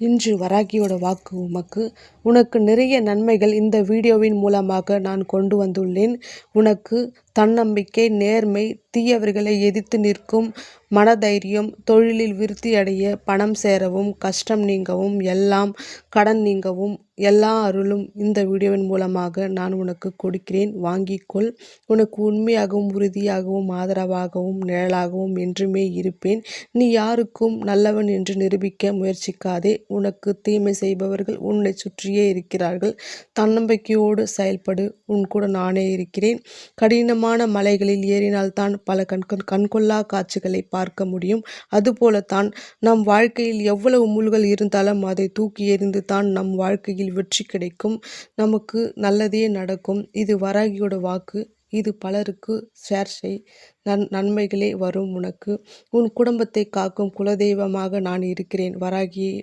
இன்று வராகியோட வாக்கு உமக்கு. உனக்கு நிறைய நன்மைகள் இந்த வீடியோவின் மூலமாக நான் கொண்டு வந்துள்ளேன். உனக்கு தன்னம்பிக்கை நேர்மை தீயவர்களை எதிர்த்து நிற்கும் மனதைரியம் தொழிலில் விருத்தி அடைய பணம் சேரவும் கஷ்டம் நீங்கவும் எல்லாம் கடன் நீங்கவும் எல்லா அருளும் இந்த வீடியோவின் மூலமாக நான் உனக்கு கொடுக்கிறேன். வாங்கிக்கொள் உனக்கு உண்மையாகவும் உறுதியாகவும் ஆதரவாகவும் நிழலாகவும் என்றுமே இருப்பேன். நீ யாருக்கும் நல்லவன் என்று நிரூபிக்க முயற்சிக்காதே. உனக்கு தீமை செய்பவர்கள் உன்னை சுற்றியே இருக்கிறார்கள். தன்னம்பிக்கையோடு செயல்படு. உன் கூட நானே இருக்கிறேன். கடினமான மலைகளில் ஏறினால்தான் பல கண் கண்கொள்ளா காட்சிகளை பார்க்க முடியும். அதுபோலத்தான் நம் வாழ்க்கையில் எவ்வளவு முள்கள் இருந்தாலும் அதை தூக்கி எறிந்து தான் நம் வாழ்க்கையில் வெற்றி கிடைக்கும். நமக்கு நல்லதே நடக்கும். இது வராகியோட வாக்கு. இது பலருக்கு ஷேர் செய். நன் நன்மைகளே வரும் உனக்கு. உன் குடும்பத்தை காக்கும் குலதெய்வமாக நான் இருக்கிறேன். வராகியே